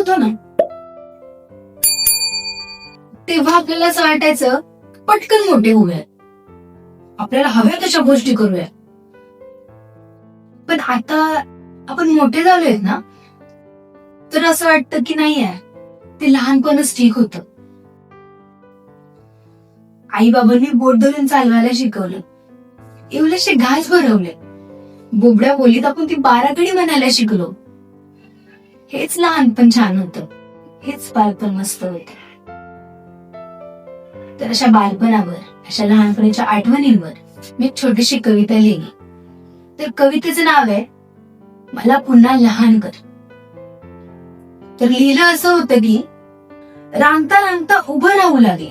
होतो ना. तेव्हा आपल्याला असं वाटायचं पटकन मोठे होऊया. आपल्याला हव्या तशा गोष्टी करूया. पण आता आपण मोठे झालोय ना तर असं वाटतं की नाही आहे ते लहानपणच ठीक होत. आई बाबांनी बोट धरून चालवायला शिकवलं. एवढेसे घास भरवले. बोबड्या बोलीत आपण ती बाराखडी म्हणायला शिकलो. हेच लहानपण छान होतं. हेच बालपण मस्त होत. तर अशा बालपणावर अशा लहानपणीच्या आठवणींवर मी एक छोटीशी कविता लिहिली. तर कवितेचं नाव आहे मला पुन्हा लहान कर. तर लिहिलं असं होतं की रांगता रांगता उभं राहू लागले.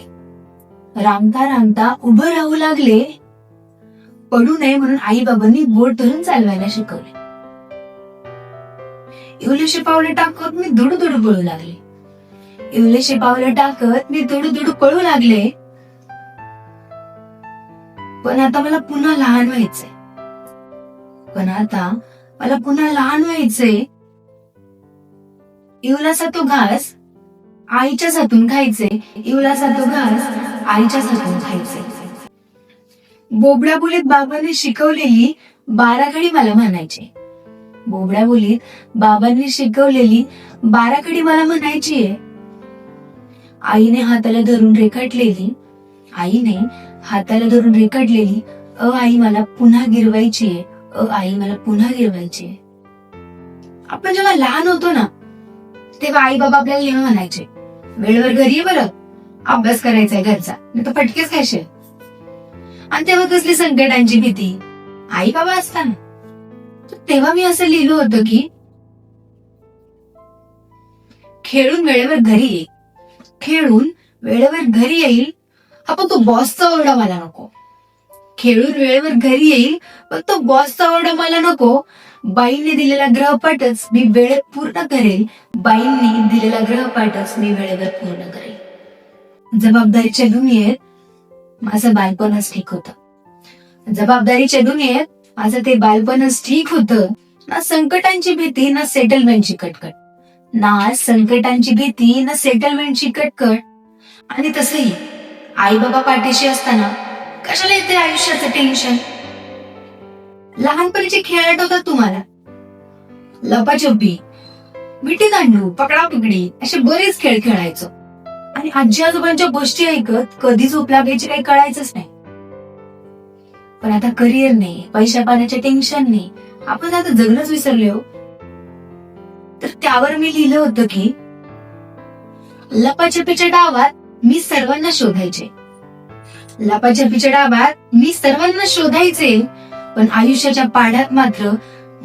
रांगता रांगता उभं राहू लागले. पडू नये म्हणून आई बाबांनी बोट धरून चालवायला शिकवले. इवलेशी पावलं टाकत मी दुडू दुडू पळू लागले. इवलेशी पावलं टाकत मी दुडू दुडू पळू लागले. पण आता मला पुन्हा लहान व्हायचंय. पण आता मला पुन्हा लहान व्हायचंय. इवलासा तो घास आईच्या हातून खायचे इवलासा तो घास आईच्या हातून खायचे बोबड्या बोलीत बाबाने शिकवलेली बाराखडी मला म्हणायची. बोबड्या बोलीत बाबांनी शिकवलेली बाराखडी मला म्हणायची आहे आईने हाताला धरून रेखाटलेली आईने हाताला धरून रेखाटलेली अ आई मला पुन्हा गिरवायची आहे अ आई मला पुन्हा गिरवायची आहे आपण जेव्हा लहान होतो ना तेव्हा आई बाबा आपल्याला लिहून म्हणायचे वेळेवर घरी ये बरं अभ्यास करायचा आहे घरचा नाही तर फटकेच खायचे. आणि तेव्हा कसली संकटांची भीती आई बाबा असताना. तेव्हा मी असं लिहिलं होतं की खेळून वेळेवर घरी येईल खेळून वेळेवर घरी येईल हा पण तो बॉसचा ओरडा मला नको. खेळून वेळेवर घरी येईल पण तो बॉसचा ओरडा मला नको. बाईंनी दिलेला ग्रहपाठच मी वेळेत पूर्ण करेल. बाईंनी दिलेला ग्रहपाठच मी वेळेवर पूर्ण करेल. जबाबदारीच्या दुनियेत माझं बालपणच ठीक होतं. जबाबदारीच्या दुनियेत माझं ते बालपणच ठीक होतं. ना संकटांची भीती ना सेटलमेंटची कटकट. ना संकटांची भीती ना सेटलमेंटची कटकट. आणि तसही आई बाबा पाठीशी असताना कशाला येते आयुष्याचं टेन्शन लहानपणीचे खेळ आठवतात तुम्हाला? लपाछपी मिठी दांडू पकडा पकडी असे बरेच खेळ खेळायचो. आणि आजी आजोबांच्या गोष्टी ऐकत कधी झोप लागायची काही कळायचंच नाही. पण आता करिअर नाही पैशा पाण्याचे टेन्शन नाही. आपण आता जगणंच विसरले हो. तर त्यावर मी लिहिलं होतं की लपाछपीच्या डावात मी सर्वांना शोधायचे. लपाछपीच्या डावात मी सर्वांना शोधायचे. पण आयुष्याच्या पाड्यात मात्र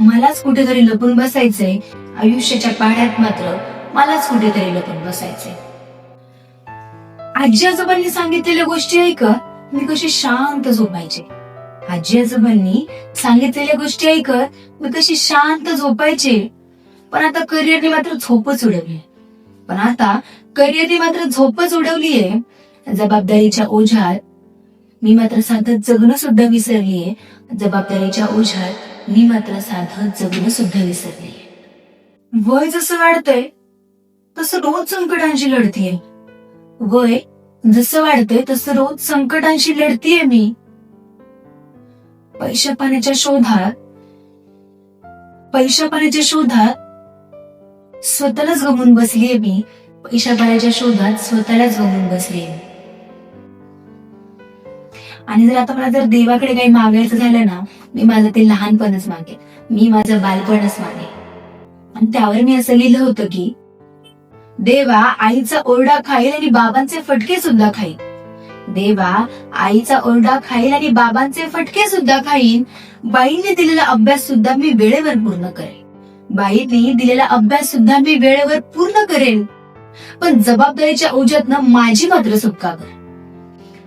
मलाच कुठेतरी लपून बसायचे. आयुष्याच्या पाड्यात मात्र मलाच कुठेतरी लपून बसायचे. आजी आजोबांनी सांगितलेल्या गोष्टी ऐकत मी कशी शांत झोपायचे. आजी आजोबांनी सांगितलेल्या गोष्टी ऐकत मी कशी शांत झोपायचे. पण आता करिअरने मात्र झोपच उडवली. पण आता करिअरने मात्र झोपच उडवलीये. जबाबदारीच्या ओझ्यात मी मात्र साधं जगणं सुद्धा विसरलीये. जबाबदारीच्या ओझ्यात मी मात्र साधं जगणं सुद्धा विसरलीये. वय जसं वाढतंय तसं रोज संकटांशी लढतीये. वय जसं वाढतंय तसं रोज संकटांशी लढतीये मी. पैशा पाण्याच्या शोधात पैशा पाण्याच्या शोधात स्वतःलाच गमून बसलीये मी. पैशा पाण्याच्या शोधात स्वतःलाच गमून बसलीये. आणि जर आता मला जर देवाकडे काही मागायचं झालं ना मी माझं ते लहानपणच मागेन. मी माझं बालपणच मागेन. आणि त्यावर मी असं लिहिलं होतं की देवा आईचा ओरडा खाईल आणि बाबांचे फटके सुद्धा खाईल. देवा आईचा ओरडा खाईल आणि बाबांचे फटके सुद्धा खाईन. बाईने दिलेला अभ्यास सुद्धा मी वेळेवर पूर्ण करेन. बाईने दिलेला अभ्यास सुद्धा मी वेळेवर पूर्ण करेन. पण जबाबदारीच्या ओझ्यातनं माझी मात्र सुटका कर.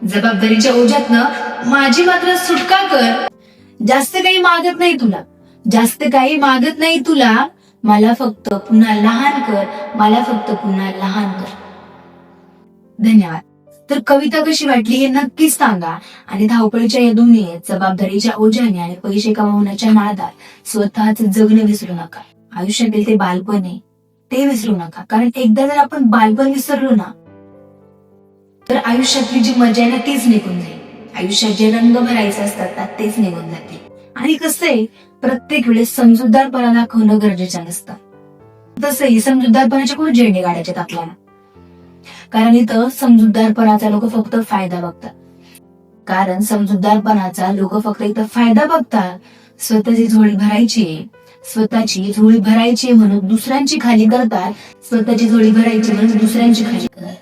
जबाबदारीच्या ओझ्यातनं माझी मात्र सुटका कर. जास्त काही मागत नाही तुला. जास्त काही मागत नाही तुला. मला फक्त पुन्हा लहान कर. मला फक्त पुन्हा लहान कर. धन्यवाद. तर कविता कशी वाटली हे नक्कीच सांगा. आणि धावपळीच्या या दुनियेत जबाबदारीच्या ओझ्याने आणि पैसे कमावण्याच्या नादात स्वतःच जगणं विसरू नका. आयुष्यातील ते बालपण आहे ते विसरू नका. कारण एकदा जर आपण बालपण विसरलो ना तर आयुष्यातली जी मजा आहे ना तीच निघून जाईल. आयुष्यात जे रंग भरायचे असतात ना तेच निघून जातील. आणि कसं आहे प्रत्येक वेळेस समजूतदारपणा दाखवणं गरजेचं नसतं. तसंही समजूतदारपणाच्या खूप झेंडे काढायचे आपल्याला? कारण इथं समजूतदारपणाचा लोक फक्त फायदा बघतात. कारण समजूतदारपणाचा लोक फक्त इथं फायदा बघतात. स्वतःची झोळी भरायची स्वतःची झोळी भरायची म्हणून दुसऱ्यांची खाली करतात. स्वतःची झोळी भरायची म्हणून दुसऱ्यांची खाली करतात.